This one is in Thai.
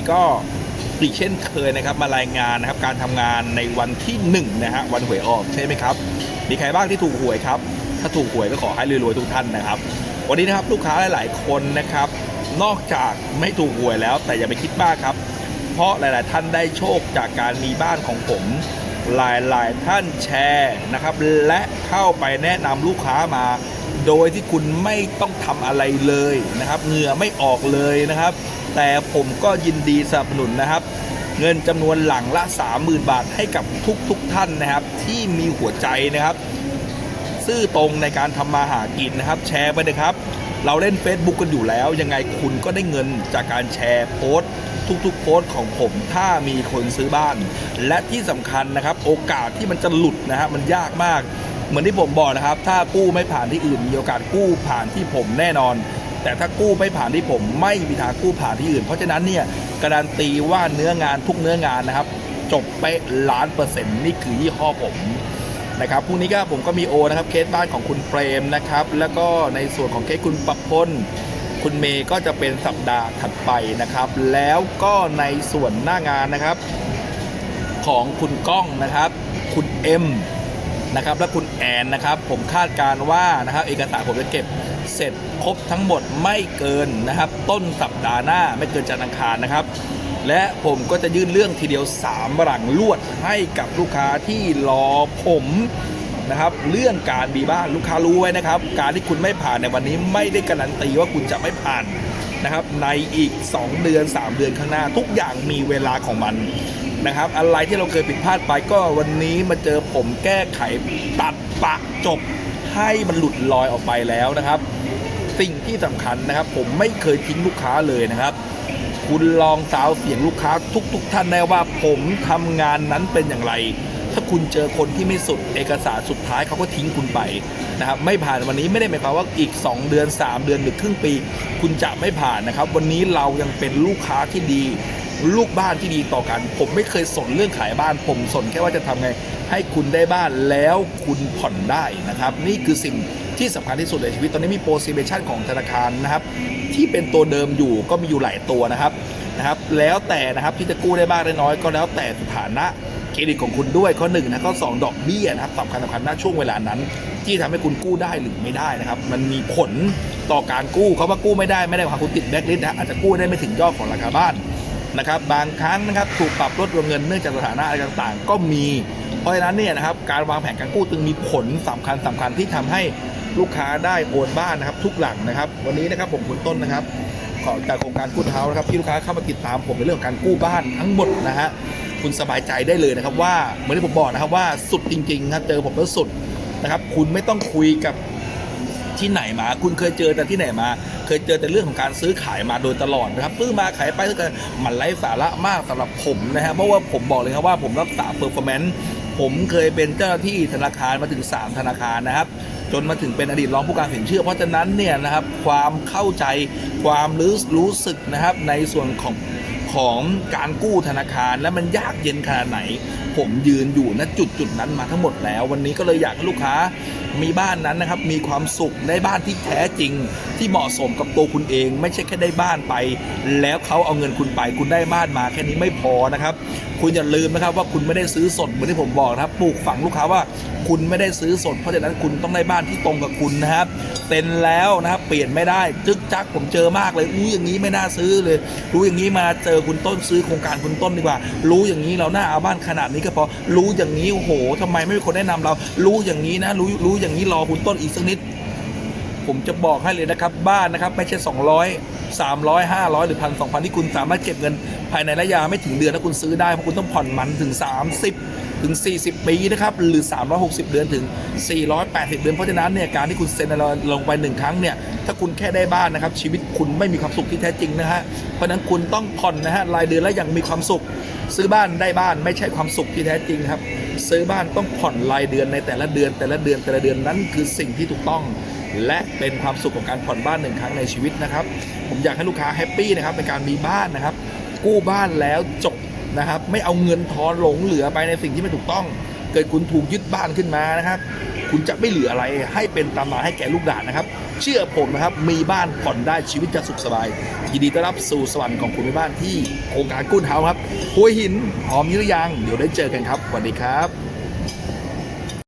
นี้ก็อีกเช่นเคยนะครับมารายงานนะครับการทำงานในวันที่1นะฮะวันหวยออกใช่ไหมครับมีใครบ้างที่ถูกหวยครับ ถ้าถูกหวยก็ขอให้รวยๆทุกท่านนะครับ วันนี้นะครับลูกค้าหลาย ๆ คนนะครับ นอกจากไม่ถูกหวยแล้ว แต่อย่าไปคิดมากครับ เพราะหลาย ๆ ท่านได้โชคจากการมีบ้านของผม หลาย ๆ ท่านแชร์นะครับ และเข้าไปแนะนำลูกค้ามา โดยที่คุณไม่ต้องทำอะไรเลยนะครับเหงื่อไม่ออกเลยนะครับ แต่ผมก็ยินดีสนับสนุนนะครับ เงินจำนวนหลังละ 30,000 บาทให้กับทุกๆทท่านนะครับ ที่มีหัวใจนะครับ ซื่อตรงในการทำมาหากินนะครับ แชร์ไปนะครับ เราเล่น Facebook กันอยู่แล้ว ยังไงคุณก็ได้เงินจากการแชร์โพสต์ทุกๆโพสต์ของผมถ้ามีคนซื้อบ้าน และที่สำคัญนะครับ โอกาสที่มันจะหลุดนะครับมันยากมาก เหมือนที่ผมบอกนะครับ ถ้ากู้ไม่ผ่านที่อื่น มีโอกาสกู้ผ่านที่ผมแน่นอน แต่ถ้ากู้ไม่ผ่านที่ผมไม่มีทางกู้ผ่านที่อื่น เพราะฉะนั้นเนี่ยการันตีว่าเนื้องานทุกเนื้องานนะครับ จบไปะล้านเปอร์เซ็นต์นี่คือยี่ห้อผมนะครับพรุ่งนี้ก็ผมก็มีโอนะครับเคสบ้านของคุณเปรมนะครับ แล้วก็ในส่วนของเคสคุณประพลคุณเมย์ก็จะเป็นสัปดาห์ถัดไปนะครับ แล้วก็ในส่วนหน้างานนะครับ ของคุณก้องนะครับ คุณเอ็ม นะครับและคุณแอนนะครับผมคาดการว่านะครับเอกสารผมจะเก็บเสร็จครบทั้งหมดไม่เกินนะครับต้นสัปดาห์หน้าไม่เกินจันทร์อังคารนะครับ และผมก็จะยื่นเรื่องทีเดียว3หลังลวดให้กับลูกค้าที่รอผมนะครับเรื่องการมีบ้านลูกค้ารู้ไว้นะครับ การที่คุณไม่ผ่านในวันนี้ไม่ได้การันตีว่าคุณจะไม่ผ่านนะครับในอีก 2 เดือน 3 เดือนข้างหน้า ทุกอย่างมีเวลาของมัน นะครับ อะไรที่เราเคยผิดพลาดไปก็วันนี้มาเจอผมแก้ไขตัดปะจบให้มันหลุดลอยออกไปแล้วนะครับ สิ่งที่สำคัญนะครับ ผมไม่เคยทิ้งลูกค้าเลยนะครับ คุณลองสาวเสียงลูกค้าทุก ๆท่านได้ว่าผมทำงานนั้นเป็นอย่างไร ถ้าคุณเจอคนที่ไม่สุดเอกสารสุดท้ายเขาก็ทิ้งคุณไปนะครับ ไม่ผ่านวันนี้ไม่ได้หมายความว่าอีก 2 เดือน 3 เดือนหรือครึ่งปี คุณจะไม่ผ่านนะครับ วันนี้เรายังเป็นลูกค้าที่ดี ลูกบ้านที่ดีต่อกัน ผมไม่เคยสนเรื่องขายบ้าน ผมสนแค่ว่าจะทำไง ให้คุณได้บ้านแล้วคุณผ่อนได้นะครับ นี่คือสิ่งที่สำคัญที่สุดในชีวิตตอนนี้มีโปรซิเบชันของธนาคารนะครับ ที่เป็นตัวเดิมอยู่ก็มีอยู่หลายตัวนะครับนะครับ แล้วแต่นะครับที่จะกู้ได้บ้างได้น้อย ก็แล้วแต่สถานะเครดิตของคุณด้วยข้อหนึ่งนะข้อสองดอกเบี้ยนะครับสำคัญสำคัญณช่วงเวลานั้น ที่ทำให้คุณกู้ได้หรือไม่ได้นะครับ มันมีผลต่อการกู้เขาว่ากู้ไม่ได้ไม่ได้ว่าคุณติดแบล็คลิสต์นะอาจจะกู้ได้ไม่ถึงยอดของราคาบ้าน นะครับบางครั้งนะครับถูกปรับลดวงเงินเนื่องจากสถานะอะไรต่างๆ ก็มี เพราะฉะนั้นเนี่ยนะครับการวางแผนการกู้จึงมีผลสำคัญสำคัญที่ทำให้ลูกค้าได้โอนบ้านนะครับ ทุกหลังนะครับ วันนี้นะครับผมคุณต้นนะครับขอจากโครงการกู้เท้านะครับที่ลูกค้าเข้ามาติดตามผมในเรื่องของการกู้บ้านทั้งหมดนะฮะคุณสบายใจได้เลยนะครับว่าเหมือนที่ผมบอกนะครับว่าสุดจริงๆครับเจอผมแล้วสุดนะครับ คุณไม่ต้องคุยกับ ที่ไหนมา คุณเคยเจอแต่ที่ไหนมา เคยเจอแต่เรื่องของการซื้อขายมาโดยตลอดนะครับซื้อมาขายไปซื้อกันมันไร้สาระมากสำหรับผมนะฮะเพราะว่าผมบอกเลยครับว่าผมรักษาเปอร์ฟอร์แมนซ์ผมเคยเป็นเจ้าหน้าที่ธนาคารมาถึง 3 ธนาคารนะครับ จนมาถึงเป็นอดีตรองผู้การสินเชื่อ เพราะฉะนั้นเนี่ยนะครับความเข้าใจความรู้รู้สึกนะครับในส่วนของของการกู้ธนาคารและมันยากเย็นขนาดไหน ผมยืนอยู่ณจุดจุดนั้นมาทั้งหมดแล้ว วันนี้ก็เลยอยากให้ลูกค้ามีบ้านนั้นนะครับ มีความสุขได้บ้านที่แท้จริง ที่เหมาะสมกับตัวคุณเอง ไม่ใช่แค่ได้บ้านไป แล้วเขาเอาเงินคุณไปคุณได้บ้านมาแค่นี้ไม่พอนะครับ คุณอย่าลืมนะครับว่าคุณไม่ได้ซื้อสดเหมือนที่ผมบอกนะครับปลูกฝังลูกค้าว่าคุณไม่ได้ซื้อสด เพราะฉะนั้นคุณต้องได้บ้านที่ตรงกับคุณนะครับเซ็นแล้วนะครับเปลี่ยนไม่ได้จึกจักผมเจอมากเลยรู้อย่างนี้ไม่น่าซื้อเลย รู้อย่างนี้มาเจอคุณต้นซื้อโครงการคุณต้นดีกว่า รู้อย่างนี้เราหน้าเอาบ้านขนาดนี้ก็พอรู้อย่างนี้โอ้โหทำไมไม่มีคนแนะนำเรา รู้อย่างนี้นะรู้รู้อย่างนี้รอคุณต้นอีกสักนิด ผมจะบอกให้เลยนะครับ บ้านนะครับไม่ใช่ 200 300 500 หรือพันสองพันที่คุณสามารถเก็บเงิน ภายในระยะไม่ถึงเดือนแล้วคุณซื้อได้เพราะคุณต้องผ่อนมันถึง 30 ถึง 40 ปีนะครับหรือ 360 เดือนถึง 480 เดือนเพราะฉะนั้นเนี่ยการที่คุณเซ็นอะไรลงไปหนึ่งครั้งเนี่ยถ้าคุณแค่ได้บ้านนะครับชีวิตคุณไม่มีความสุขที่แท้จริงนะฮะเพราะฉะนั้นคุณต้องผ่อนนะฮะรายเดือนแล้วยังมีความสุข ซื้อบ้านได้บ้านไม่ใช่ความสุขที่แท้จริงครับ ซื้อบ้านต้องผ่อนรายเดือนในแต่ละเดือนแต่ละเดือนแต่ละเดือนนั้นคือสิ่งที่ถูกต้องและเป็นความสุขของการผ่อนบ้านหนึ่งครั้งในชีวิตนะครับ ผมอยากให้ลูกค้าแฮปปี้นะครับในการมีบ้านนะครับ กู้บ้านแล้วจบ นะครับ ไม่เอาเงินทอนหลงเหลือไปในสิ่งที่ไม่ถูกต้อง เกิดคุณถูกยึดบ้านขึ้นมานะครับ คุณจะไม่เหลืออะไรให้เป็นตามมาให้แก่ลูกหลานนะครับ เชื่อผมนะครับ มีบ้านผ่อนได้ชีวิตจะสุขสบายยินดีต้อนรับสู่สวรรค์ของคุณแม่บ้านที่โครงการกุ้นเฮาครับหัวหินพร้อมหรือยังเดี๋ยวได้เจอกันครับสวัสดีครับ